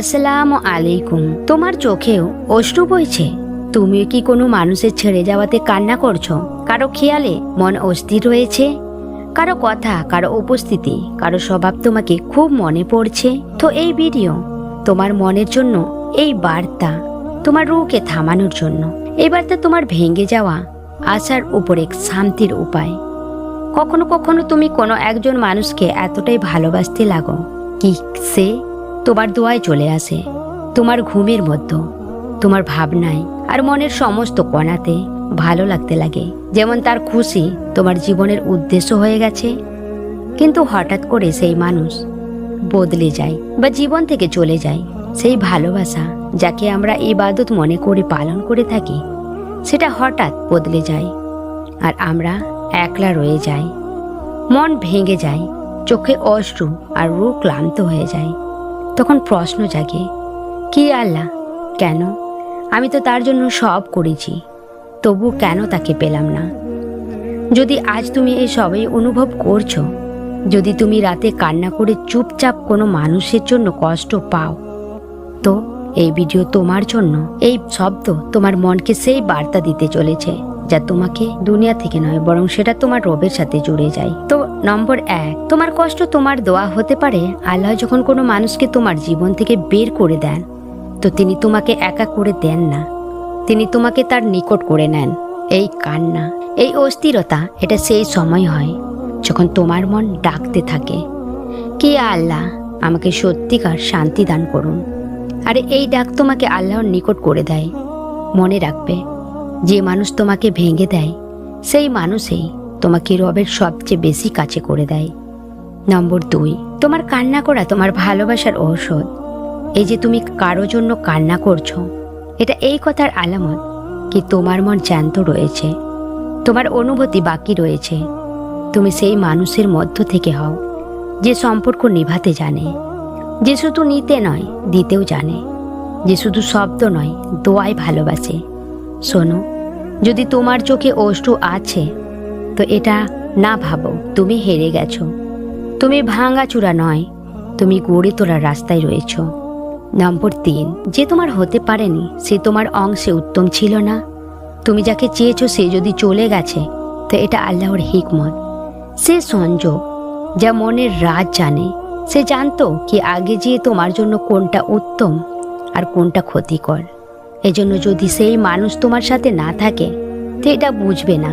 আসসালামু আলাইকুম। তোমার চোখেও অশ্রু বইছে। তুমি কি কোনো মানুষের ছেড়ে যাওয়াতে কান্না করছ? কারও খেয়ালে মন অস্থির রয়েছে কারও কথা, কারও উপস্থিতি, কারও স্বভাব তোমাকে খুব মনে পড়ছে? তো এই ভিডিও তোমার মনের জন্য এই বার্তা, তোমার রুকে থামানোর জন্য। এই বার্তা তোমার ভেঙে যাওয়া আশার উপর এক শান্তির উপায়। কখনো কখনো তুমি কোনো একজন মানুষকে এতটাই ভালোবাসতে লাগো। কি সে তোমার দোয়ায় চলে আসে, তোমার ঘুমের মধ্যে, তোমার ভাবনায় আর মনের সমস্ত কণাতে ভালো লাগতে লাগে। যেমন তার খুশি তোমার জীবনের উদ্দেশ্য হয়ে গেছে, কিন্তু হঠাৎ করে সেই মানুষ বদলে যায় বা জীবন থেকে চলে যায়। সেই ভালোবাসা যাকে আমরা ইবাদত মনে করে পালন করে থাকি, সেটা হঠাৎ বদলে যায় আর আমরা একলা রয়ে যাই। মন ভেঙে যায়, চোখে অশ্রু আর রূপ ক্লান্ত হয়ে যায়। তখন প্রশ্ন জাগে, কি আল্লাহ? কেন? আমি তো তার জন্য সব করেছি, তবু কেন তাকে পেলাম না? যদি আজ তুমি এই সবই অনুভব করছ, যদি তুমি রাতে কান্না করে চুপচাপ কোনো মানুষের জন্য কষ্ট পাও, তো এই ভিডিও তোমার জন্য। এই শব্দ তোমার মনকে সেই বার্তা দিতে চলেছে, যা তোমাকে দুনিয়া থেকে নয়, বরং সেটা তোমার রবের সাথে জুড়ে যায়। তো নম্বর এক, তোমার কষ্ট তোমার দোয়া হতে পারে। আল্লাহ যখন কোনো মানুষকে তোমার জীবন থেকে বের করে দেন, তো তিনি তোমাকে একা করে দেন না। তিনি তোমাকে তার নিকট করে নেন। এই কান্না, এই অস্থিরতা, এটা সেই সময় হয় যখন তোমার মন ডাকতে থাকে। কে আল্লাহ, আমাকে সত্যিকার শান্তি দান করুন। আর এই ডাক তোমাকে আল্লাহর নিকট করে দেয়। মনে রাখবে, যে মানুষ তোমাকে ভেঙে দেয়, সেই মানুষেই তোমাকে রবের সবচেয়ে বেশি কাছে করে দেয়। নম্বর দুই, তোমার কান্না করা, তোমার ভালোবাসার ঔষধ। এই যে তুমি কারও জন্য কান্না করছ, এটা এই কথার আলামত কি তোমার মন জ্যান্ত রয়েছে, তোমার অনুভূতি বাকি রয়েছে। তুমি সেই মানুষের মধ্য থেকে হও, যে সম্পর্ক নিভাতে জানে। যে শুধু নিতে নয়, দিতেও জানে। যে শুধু শব্দ নয়, দোয়ায় ভালোবাসে। শোনো, যদি তোমার চোখে অষ্টু আছে, তো এটা না ভাবো, তুমি হেরে গেছো। তুমি ভাঙাচূড়া নয়, তুমি গড়ে তোলার রাস্তায় রয়েছ। নম্বর তিন, যে তোমার হতে পারেনি, সে তোমার অংশে উত্তম ছিল না। তুমি যাকে চেয়েছো, সে যদি চলে গেছে, তো এটা আল্লাহর হিকমত। সে সংযোগ, যা মনের রাজ জানে। সে জানতো কি আগে যেয়ে তোমার জন্য কোনটা উত্তম আর কোনটা ক্ষতিকর। এজন্য যদি সেই মানুষ তোমার সাথে না থাকে, তো এটা বুঝবে না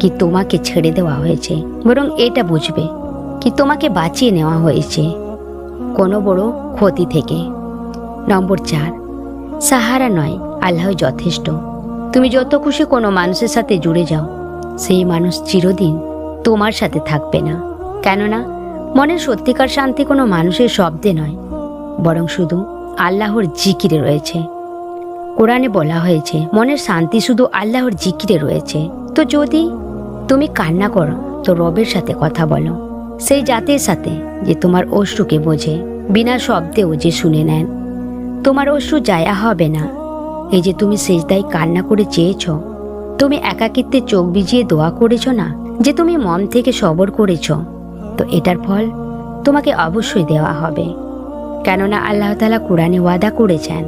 কি তোমাকে ছেড়ে দেওয়া হয়েছে, বরং এটা বুঝবে কি তোমাকে বাঁচিয়ে নেওয়া হয়েছে কোনো বড় ক্ষতি থেকে। নম্বর চার, সাহারা নয় আল্লাহ যথেষ্ট। তুমি যত খুশি কোনো মানুষের সাথে জুড়ে যাও, সেই মানুষ চিরদিন তোমার সাথে থাকবে না। কেননা মনের সত্যিকার শান্তি কোনো মানুষের শব্দে নয়, বরং শুধু আল্লাহর জিকিরে রয়েছে। কোরআনে বলা হয়েছে, মনের শান্তি শুধু আল্লাহর জিকিরে রয়েছে। তো যদি তুমি কান্না করো, তো রবের সাথে কথা বলো। সেই জাতের সাথে যে তোমার অশ্রুকে বোঝে, বিনা শব্দেও যে শুনে নেন। তোমার অশ্রু জায়া হবে না। এই যে তুমি সেজদায় কান্না করে চেয়েছ, তুমি একাকিত্বে চোখ ভিজিয়ে দোয়া করেছ না, যে তুমি মন থেকে সবর করেছ। তো এটার ফল তোমাকে অবশ্যই দেওয়া হবে। কেননা আল্লাহ তালা কোরআনে ওয়াদা করেছেন,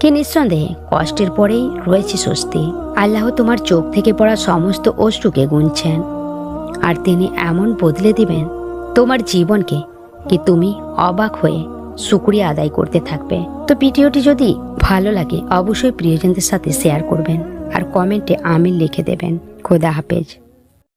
কি নিঃসন্দেহে কষ্টের পরেই রয়েছে স্বস্তি, আল্লাহ তোমার চোখ থেকে পড়া সমস্ত অশ্রুকে গুনছেন। আর তিনি এমন বদলে দিবেন, তোমার জীবনকে কি তুমি অবাক হয়ে শুক্রিয়া আদায় করতে থাকবে? তো ভিডিওটি যদি ভালো লাগে, অবশ্যই প্রিয়জনদের সাথে শেয়ার করবেন আর কমেন্টে আমিন লিখে দেবেন। খোদা হাফেজ।